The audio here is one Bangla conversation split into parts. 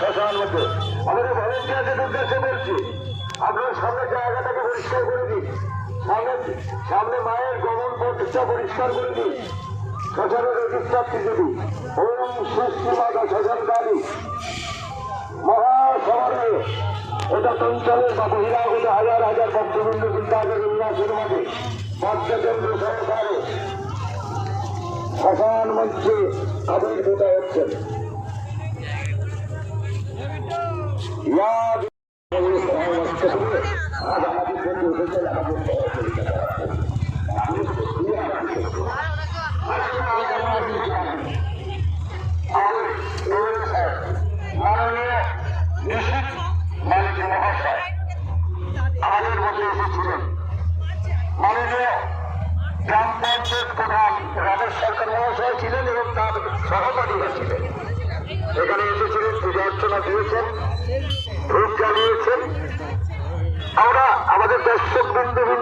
শ্মশান মধ্যে আমাদের ভলেন্টিয়ারদের উদ্দেশ্যে বলছি, আপনার সামনে জায়গাটাকে পরিষ্কার করে দিন। সামনে সামনে মায়ের গমন পথটা পরিষ্কার করে দিন। শ্মশানের রেজিস্টার দিন ওম সৃষ্টি মাতা শ্মশান কালী মহাসমারোহে এটা অঞ্চলের বা বহিরাগত হাজার হাজার ভক্তবৃন্দ চিন্তাকে উল্লাসের মাঝে বাদ্যকেন্দ্র সহকারে শ্মশান মঞ্চে আবির্ভূত হচ্ছেন। ইয়া আজ আমাদের জন্য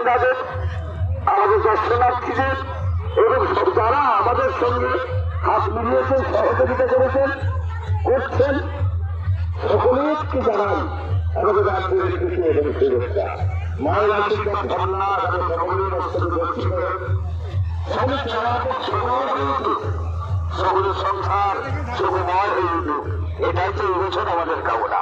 বৃন্দ আমাদের দর্শনার্থীদের এবং যারা আমাদের সঙ্গে হাত মিলিয়েছেন সহযোগিতা করেছেন, করছেন সকলেরকে জানাই আমাদের রাজ্যের খুশি এবং আমাদের সকলের সকলের সংসার এটাই তো এই আমাদের কামনা।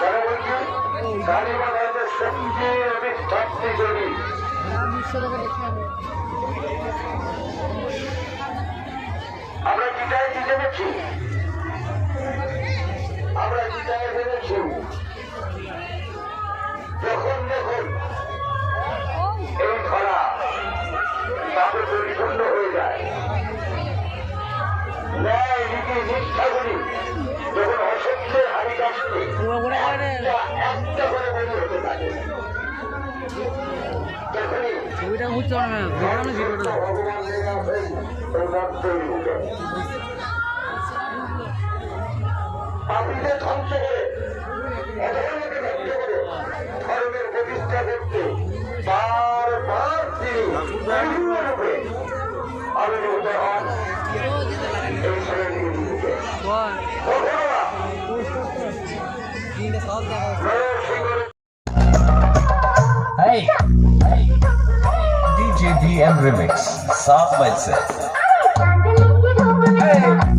যারা বলছেন কালী মাতাদের সবচেয়ে অভিষ্ঠাপ্তি করি আমরা গীতায় কি জেনেছি আমরা গীতায় জেনেছি নীতি নিষ্ঠাগুলি যখন অসত্যের হারি কাশতে একটা একটা করে বলি হতে থাকে ছবিটা বুঝতে পারবে না ভিডিওটা ভগবান লেগা হয়ে তৈরি উঠে পাপীদের ধ্বংস করে অধর্মকে ধ্বংস করে ধর্মের প্রতিষ্ঠা করতে বারবার তিনি বিভিন্ন হন এই শ্রেণির Hey! Hey! DJ DM Remix, Soft Mindset. Hey!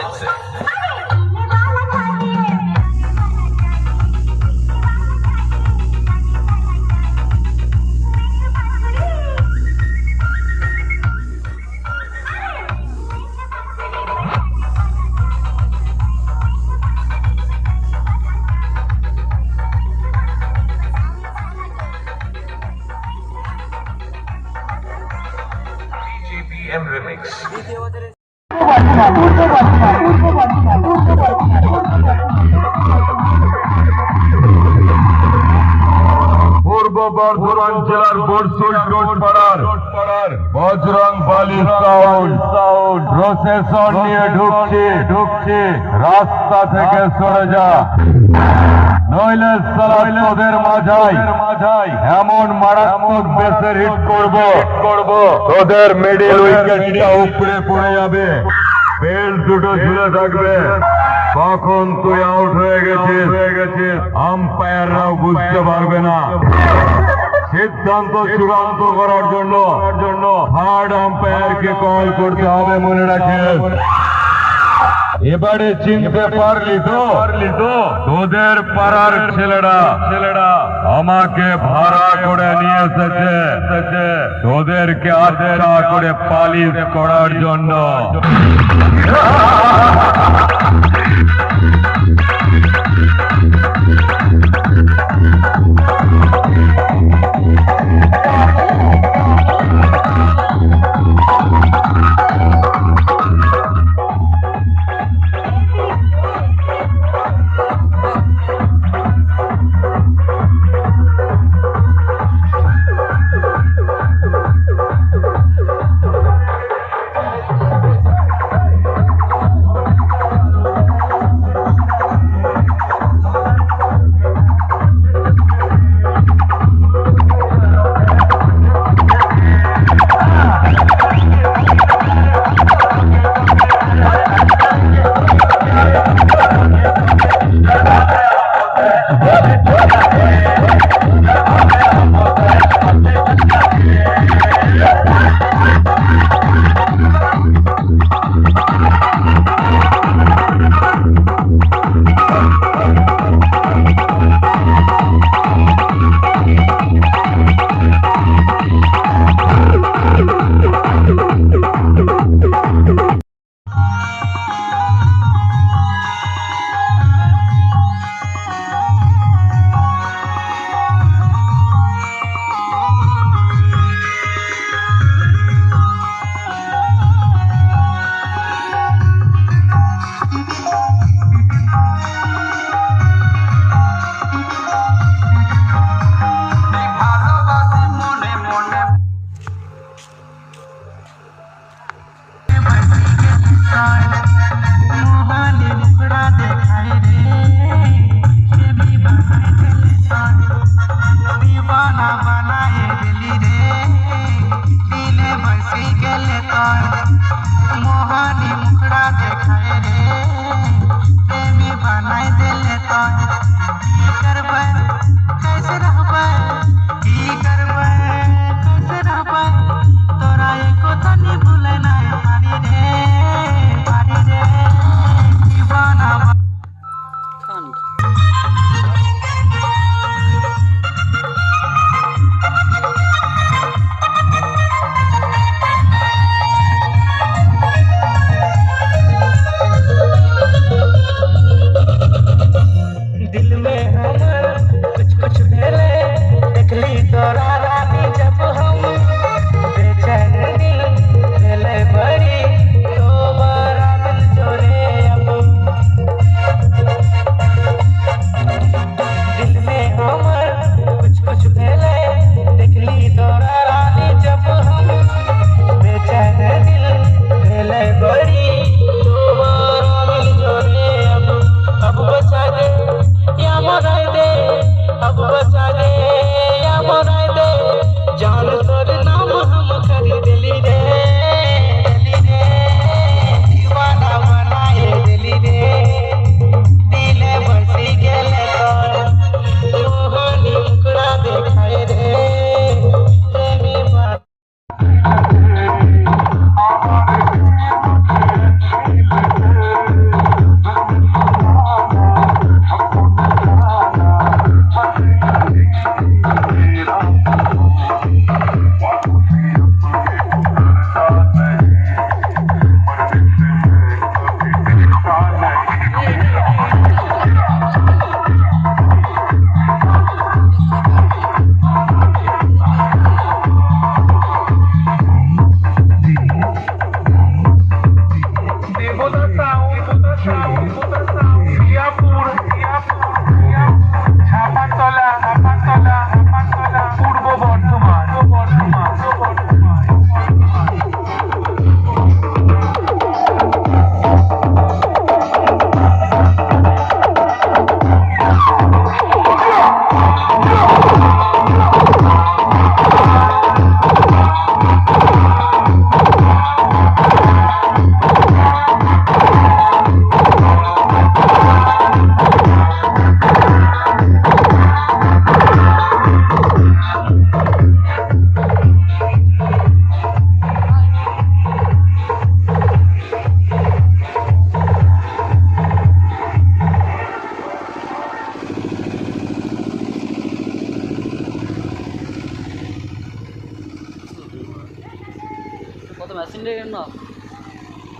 solid Bardhaman জেলার বরসুল টোটপাড়ার বজরং বালি সাউন্ড নিয়ে ঢুকছে ঢুকছে, রাস্তা থেকে সরে যা। নইলে সালা তোদের মাঝাই মাঝাই এমন মারাত্মক বেসের হিট করব করব তোদের মিডিল উইকেটটা উপরে পড়ে যাবে। বেল দুটো ঝুলে থাকবে। কখন তুই আউট হয়ে গেছিস? হয়ে গেছিস আম্পায়াররাও বুঝতে পারবে না। সিদ্ধান্ত চূড়ান্ত করার জন্য থার্ড আম্পায়ারকে কল করতে হবে, মনে রাখেন এবারে চিনতে পারলি তো? পারলি তো? তোদের পাড়ার ছেলেরা ছেলেরা আমাকে ভাড়া করে নিয়ে এসেছে। তোদেরকে আদেরা করে পালিশ করার জন্য।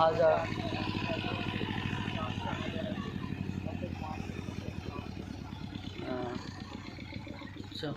हाजा अच्छा